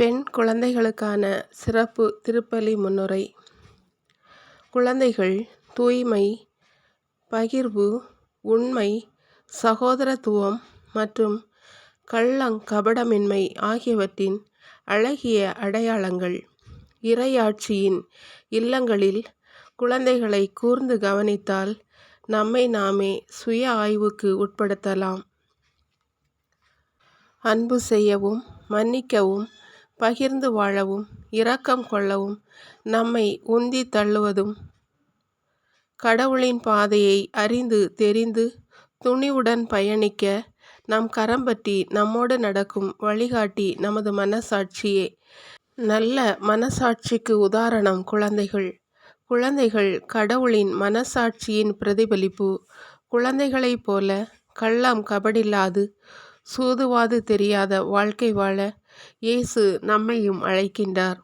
பெண் குழந்தைகளுக்கான சிறப்பு திருப்பலி முன்னுரை குழந்தைகள் தூய்மை பகிர்வு உண்மை சகோதரத்துவம் மற்றும் கள்ளங்கபடமின்மை ஆகியவற்றின் அழகிய அடையாளங்கள். இறையாட்சியின் இல்லங்களில் குழந்தைகளை கூர்ந்து கவனித்தால் நம்மை நாமே சுய ஆய்வுக்கு உட்படுத்தலாம். அன்பு செய்யவும் மன்னிக்கவும் பகிர்ந்து வாழவும் இரக்கம் கொள்ளவும் நம்மை உந்தி தள்ளுவதும் கடவுளின் பாதையை அறிந்து தெரிந்து துணிவுடன் பயணிக்க நம் கரம்பற்றி நம்மோடு நடக்கும் வழிகாட்டி நமது மனசாட்சியே. நல்ல மனசாட்சிக்கு உதாரணம் குழந்தைகள். குழந்தைகள் கடவுளின் மனசாட்சியின் பிரதிபலிப்பு. குழந்தைகளைப் போல கள்ளம் கபடில்லாது சூதுவாது தெரியாத வாழ்க்கை வாழ இயேசு நம்மையும் அழைக்கின்றார்.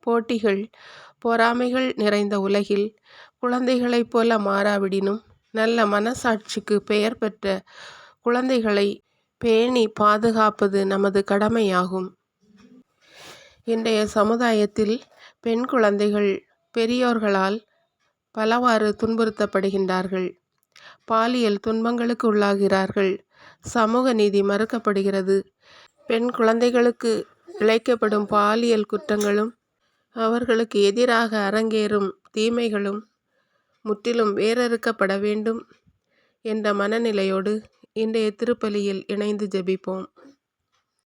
போட்டிகள் பொறாமைகள் நிறைந்த உலகில் குழந்தைகளைப் போல மாறாவிடினும் நல்ல மனசாட்சிக்கு பெயர் பெற்ற குழந்தைகளை பேணி பாதுகாப்பது நமது கடமையாகும். இன்றைய சமுதாயத்தில் பெண் குழந்தைகள் பெரியோர்களால் பலவாறு துன்புறுத்தப்படுகின்றார்கள். பாலியல் துன்பங்களுக்கு உள்ளாகிறார்கள். சமூக நீதி மறுக்கப்படுகிறது. பெண் குழந்தைகளுக்கு இழைக்கப்படும் பாலியல் குற்றங்களும் அவர்களுக்கு எதிராக அரங்கேறும் தீமைகளும் முற்றிலும் வேரறுக்கப்பட வேண்டும் என்ற மனநிலையோடு இன்றைய திருப்பலியில் இணைந்து ஜெபிப்போம்.